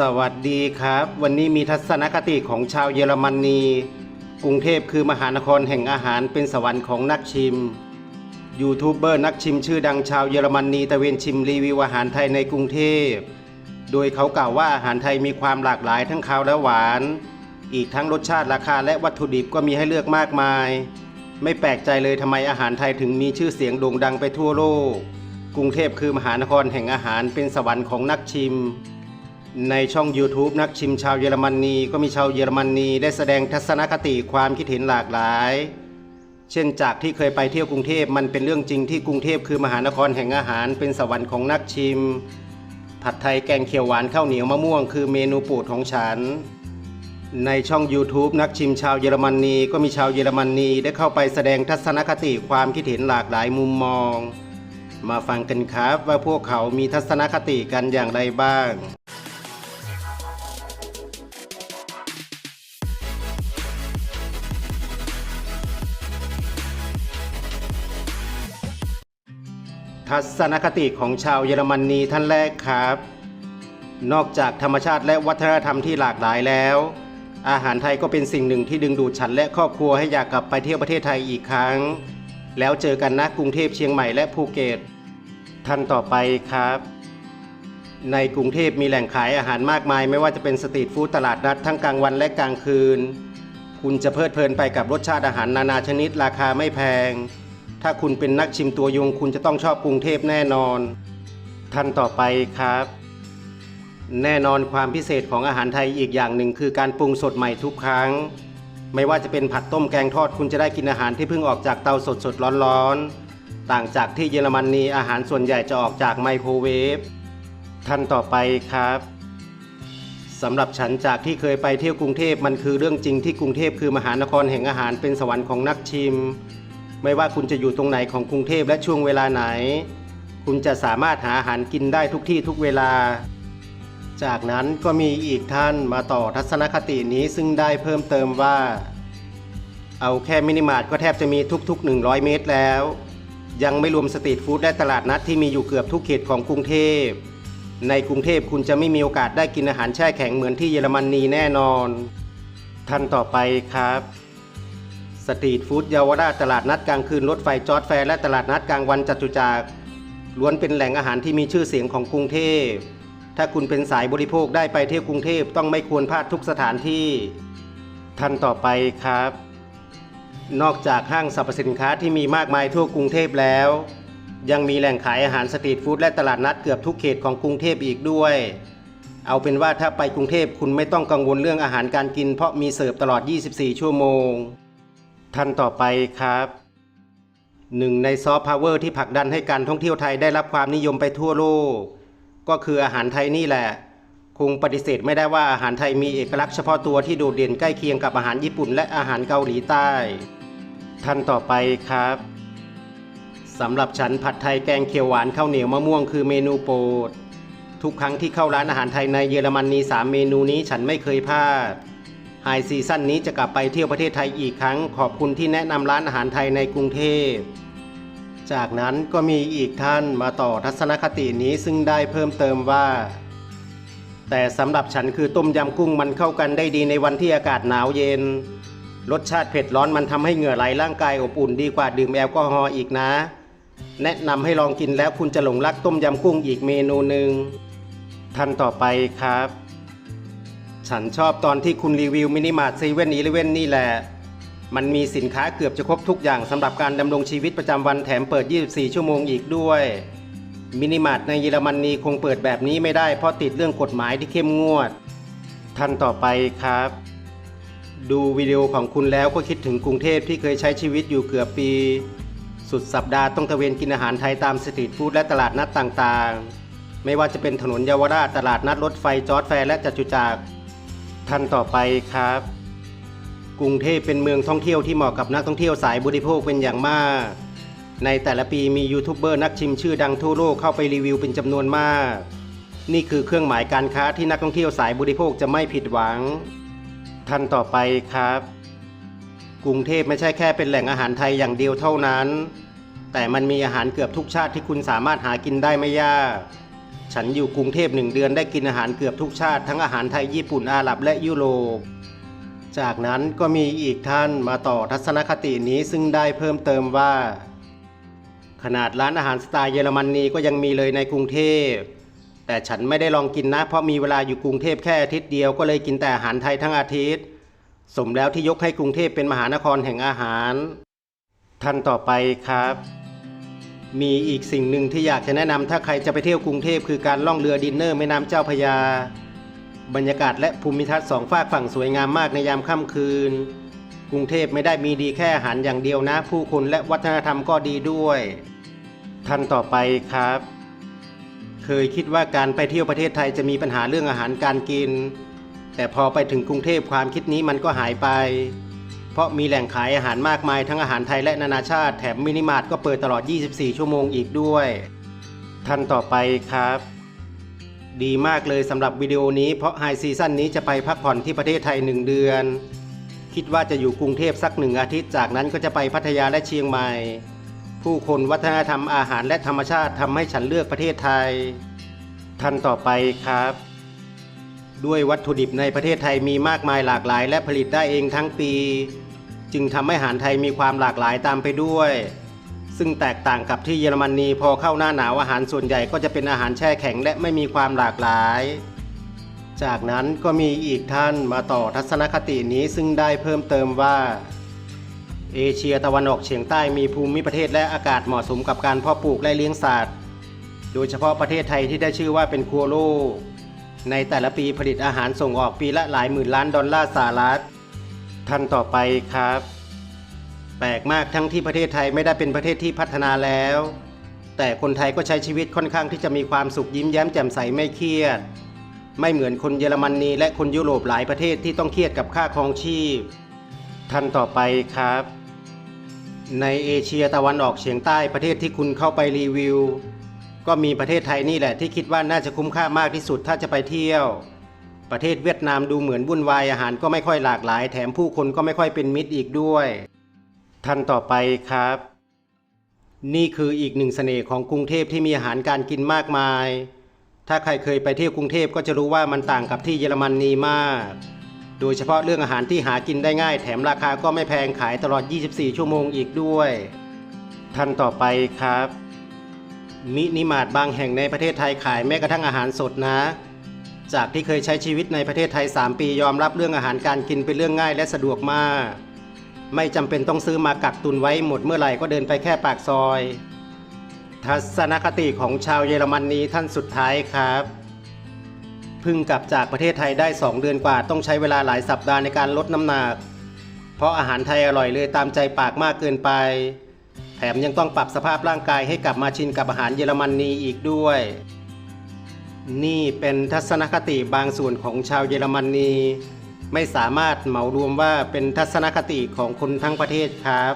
สวัสดีครับ วันนี้มีทัศนคติของชาวเยอรมนี กรุงเทพคือมหานครแห่งอาหารเป็นสวรรค์ของนักชิม ยูทูบเบอร์นักชิมชื่อดังชาวเยอรมนีตะเวนชิมรีวิวอาหารไทยในกรุงเทพ โดยเขากล่าวว่าอาหารไทยมีความหลากหลายทั้งคาวและหวาน อีกทั้งรสชาติราคาและวัตถุดิบก็มีให้เลือกมากมาย ไม่แปลกใจเลยทำไมอาหารไทยถึงมีชื่อเสียงโด่งดังไปทั่วโลก กรุงเทพคือมหานครแห่งอาหารเป็นสวรรค์ของนักชิม ในช่อง YouTube นักชิมชาวเยอรมนีก็มีชาวเยอรมนีได้แสดงทัศนคติความคิดเห็นหลากหลาย เช่นจากที่เคยไปเที่ยวกรุงเทพมันเป็นเรื่องจริงที่กรุงเทพคือมหานครแห่งอาหารเป็นสวรรค์ของนักชิม ผัดไทยแกงเขียวหวานข้าวเหนียวมะม่วงคือเมนูโปรดของฉัน ในช่อง YouTube นักชิมชาวเยอรมนีก็มีชาวเยอรมนีได้เข้าไปแสดงทัศนคติความคิดเห็นหลากหลายมุมมอง มาฟังกันครับว่าพวกเขามีทัศนคติกันอย่างไรบ้าง ทัศนคติของชาวเยอรมนีท่านแรกครับ นอกจากธรรมชาติและวัฒนธรรมที่หลากหลายแล้ว อาหารไทยก็เป็นสิ่งหนึ่งที่ดึงดูดฉันและครอบครัวให้อยากกลับไปเที่ยวประเทศไทยอีกครั้ง แล้วเจอกันนะกรุงเทพเชียงใหม่และภูเก็ตท่านต่อไปครับ ในกรุงเทพมีแหล่งขายอาหารมากมาย ไม่ว่าจะเป็นสตรีทฟู้ดตลาดนัดทั้งกลางวันและกลางคืน คุณจะเพลิดเพลินไปกับรสชาติอาหารนานาชนิดราคาไม่แพง ถ้าคุณเป็นนักชิมตัวยงคุณจะต้องชอบกรุงเทพแน่นอน ท่านต่อไปครับ แน่นอนความพิเศษของอาหารไทยอีกอย่างหนึ่งคือการปรุงสดใหม่ทุกครั้ง ไม่ว่าจะเป็นผัดต้มแกงทอดคุณจะได้กินอาหารที่เพิ่งออกจากเตาสดสดร้อนๆ ต่างจากที่เยอรมนีอาหารส่วนใหญ่จะออกจากไมโครเวฟ ท่านต่อไปครับสำหรับฉันจากที่เคยไปเที่ยวกรุงเทพมันคือเรื่องจริงที่กรุงเทพคือมหานครแห่งอาหารเป็นสวรรค์ของนักชิม ไม่ว่าคุณจะอยู่ตรงไหนของกรุงเทพและช่วงเวลาไหน คุณจะสามารถหาอาหารกินได้ทุกที่ทุกเวลา จากนั้นก็มีอีกท่านมาต่อทัศนคตินี้ซึ่งได้เพิ่มเติมว่า เอาแค่มินิมาร์ทก็แทบจะมีทุก ๆ 100 เมตรแล้ว ยังไม่รวมสตรีทฟู้ดและตลาดนัดที่มีอยู่เกือบทุกเขตของกรุงเทพในกรุงเทพคุณจะไม่มีโอกาสได้กินอาหารแช่แข็งเหมือนที่เยอรมนีแน่นอน ท่านต่อไปครับ สตรีทฟู้ดเยาวราชตลาดนัดกลางคืนรถไฟจอดแฟร์และตลาดนัดกลางวันจตุจักรล้วนเป็นแหล่งอาหารที่มีชื่อเสียงของกรุงเทพ ถ้าคุณเป็นสายบริโภคได้ไปเที่ยวกรุงเทพต้องไม่ควรพลาดทุกสถานที่ ท่านต่อไปครับ นอกจากห้างสรรพสินค้าที่มีมากมายทั่วกรุงเทพแล้ว ยังมีแหล่งขายอาหารสตรีทฟู้ดและตลาดนัดเกือบทุกเขตของกรุงเทพอีกด้วย เอาเป็นว่าถ้าไปกรุงเทพคุณไม่ต้องกังวลเรื่องอาหารการกิน เพราะมีเสิร์ฟตลอด 24 ชั่วโมง ท่านต่อไปครับหนึ่งในซอฟต์พาวเวอร์ที่ผลักดันให้การท่องเที่ยวไทยได้รับความนิยมไปทั่วโลก ก็คืออาหารไทยนี่แหละ คงปฏิเสธไม่ได้ว่าอาหารไทยมีเอกลักษณ์เฉพาะตัวที่โดดเด่นใกล้เคียงกับอาหารญี่ปุ่นและอาหารเกาหลีใต้ ท่านต่อไปครับสำหรับฉันผัดไทยแกงเขียวหวานข้าวเหนียวมะม่วงคือเมนูโปรด ทุกครั้งที่เข้าร้านอาหารไทยในเยอรมนีสามเมนูนี้ฉันไม่เคยพลาด ไฮซีซั่นนี้จะกลับไปเที่ยวประเทศไทยอีกครั้ง ขอบคุณที่แนะนำร้านอาหารไทยในกรุงเทพ จากนั้นก็มีอีกท่านมาต่อทัศนคตินี้ซึ่งได้เพิ่มเติมว่า แต่สำหรับฉันคือต้มยำกุ้งมันเข้ากันได้ดีในวันที่อากาศหนาวเย็น รสชาติเผ็ดร้อนมันทำให้เหงื่อไหลร่างกายอบอุ่นดีกว่าดื่มแอลกอฮอล์อีกนะ แนะนำให้ลองกินแล้วคุณจะหลงรักต้มยำกุ้งอีกเมนูหนึ่งท่านต่อไปครับ ฉันชอบตอนที่คุณรีวิวมินิมาร์ทเซเว่นอีเลเว่นนี่แหละ มันมีสินค้าเกือบจะครบทุกอย่างสำหรับการดำรงชีวิตประจำวันแถมเปิด 24 ชั่วโมงอีกด้วย มินิมาร์ทในเยอรมนีคงเปิดแบบนี้ไม่ได้เพราะติดเรื่องกฎหมายที่เข้มงวด ท่านต่อไปครับ ดูวิดีโอของคุณแล้วก็คิดถึงกรุงเทพที่เคยใช้ชีวิตอยู่เกือบปี สุดสัปดาห์ต้องตะเวนกินอาหารไทยตามสตรีทฟู้ดและตลาดนัดต่างๆ ไม่ว่าจะเป็นถนนเยาวราชตลาดนัดรถไฟจอร์ดแฟร์และจัตุจักร ท่านต่อไปครับ กรุงเทพเป็นเมืองท่องเที่ยวที่เหมาะกับนักท่องเที่ยวสายบริโภคเป็นอย่างมาก ในแต่ละปีมียูทูบเบอร์นักชิมชื่อดังทั่วโลกเข้าไปรีวิวเป็นจำนวนมาก นี่คือเครื่องหมายการค้าที่นักท่องเที่ยวสายบริโภคจะไม่ผิดหวัง ท่านต่อไปครับ กรุงเทพไม่ใช่แค่เป็นแหล่งอาหารไทยอย่างเดียวเท่านั้น แต่มันมีอาหารเกือบทุกชาติที่คุณสามารถหากินได้ไม่ยาก ฉันอยู่กรุงเทพหนึ่งเดือนได้กินอาหารเกือบทุกชาติ ทั้งอาหารไทยญี่ปุ่นอาหรับและยุโรป จากนั้นก็มีอีกท่านมาต่อทัศนคตินี้ซึ่งได้เพิ่มเติมว่า ขนาดร้านอาหารสไตล์เยอรมนีก็ยังมีเลยในกรุงเทพ แต่ฉันไม่ได้ลองกินนะ เพราะมีเวลาอยู่กรุงเทพแค่อาทิตย์เดียวก็เลยกินแต่อาหารไทยทั้งอาทิตย์ สมแล้วที่ยกให้กรุงเทพเป็นมหานครแห่งอาหาร ท่านต่อไปครับ มีอีกสิ่งหนึ่งที่อยากจะแนะนำถ้าใครจะไปเที่ยวกรุงเทพคือการล่องเรือดินเนอร์แม่น้ำเจ้าพยา บรรยากาศและภูมิทัศน์สองฝากฝั่งสวยงามมากในยามค่ำคืน กรุงเทพไม่ได้มีดีแค่อาหารอย่างเดียวนะ ผู้คนและวัฒนธรรมก็ดีด้วยท่านต่อไปครับ เคยคิดว่าการไปเที่ยวประเทศไทยจะมีปัญหาเรื่องอาหารการกิน แต่พอไปถึงกรุงเทพความคิดนี้มันก็หายไป เพราะมีแหล่งขายอาหารมากมายทั้งอาหารไทยและนานาชาติ แถมมินิมาร์ทก็เปิดตลอด 24 ชั่วโมงอีกด้วย ท่านต่อไปครับ ดีมากเลยสำหรับวิดีโอนี้เพราะไฮซีซั่นนี้จะไปพักผ่อนที่ประเทศไทยหนึ่งเดือน คิดว่าจะอยู่กรุงเทพสักหนึ่งอาทิตย์ จากนั้นก็จะไปพัทยาและเชียงใหม่ ผู้คนวัฒนธรรมอาหารและธรรมชาติทำให้ฉันเลือกประเทศไทย ท่านต่อไปครับ ด้วยวัตถุดิบในประเทศไทยมีมากมายหลากหลาย และผลิตได้เองทั้งปี จึงทำให้อาหารไทยมีความหลากหลายตามไปด้วย ซึ่งแตกต่างกับที่เยอรมนีพอเข้าหน้าหนาวอาหารส่วนใหญ่ก็จะเป็นอาหารแช่แข็งและไม่มีความหลากหลาย จากนั้นก็มีอีกท่านมาต่อทัศนคตินี้ซึ่งได้เพิ่มเติมว่าเอเชียตะวันออกเฉียงใต้มีภูมิประเทศและอากาศเหมาะสมกับการเพาะปลูกและเลี้ยงสัตว์ โดยเฉพาะประเทศไทยที่ได้ชื่อว่าเป็นครัวโลก ในแต่ละปีผลิตอาหารส่งออกปีละหลายหมื่นล้านดอลลาร์สหรัฐท่านต่อไปครับ แปลกมากทั้งที่ประเทศไทยไม่ได้เป็นประเทศที่พัฒนาแล้ว แต่คนไทยก็ใช้ชีวิตค่อนข้างที่จะมีความสุขยิ้มแย้มแจ่มใสไม่เครียด ไม่เหมือนคนเยอรมนีและคนยุโรปหลายประเทศที่ต้องเครียดกับค่าครองชีพ ท่านต่อไปครับ ในเอเชียตะวันออกเฉียงใต้ประเทศที่คุณเข้าไปรีวิว ก็มีประเทศไทยนี่แหละที่คิดว่าน่าจะคุ้มค่ามากที่สุดถ้าจะไปเที่ยว ประเทศเวียดนามดูเหมือนวุ่นวายอาหารก็ไม่ค่อยหลากหลาย แถมผู้คนก็ไม่ค่อยเป็นมิตรอีกด้วยท่านต่อไปครับ นี่คืออีกหนึ่งเสน่ห์ของกรุงเทพที่มีอาหารการกินมากมาย ถ้าใครเคยไปเที่ยวกรุงเทพก็จะรู้ว่ามันต่างกับที่เยอรมนีมาก โดยเฉพาะเรื่องอาหารที่หากินได้ง่าย แถมราคาก็ไม่แพงขายตลอด 24 ชั่วโมงอีกด้วยท่านต่อไปครับ มินิมาร์ทบางแห่งในประเทศไทยขายแม้กระทั่งอาหารสดนะ จากที่เคยใช้ชีวิตในประเทศไทย 3 ปียอมรับเรื่องอาหารการกินเป็นเรื่องง่ายและสะดวกมาก ไม่จำเป็นต้องซื้อมากักตุนไว้หมดเมื่อไหร่ก็เดินไปแค่ปากซอย ทัศนคติของชาวเยอรมนนีท่านสุดท้ายครับพิ่งกลับจากประเทศไทยได้ 2 เดือนกว่าต้องใช้เวลาหลายสัปดาห์ในการลดน้ำหนัก เพราะอาหารไทยอร่อยเลยตามใจปากมากเกินไป มยังต้องปรับสภาพร่างกายให้กลับมาชินกับอาหารเยอรมนนีอีกด้วย นี่เป็นทัศนคติบางส่วนของชาวเยอรมนนีไม่สามารถเหมารวมว่าเป็นทัศนคติของคนทั้งประเทศครับ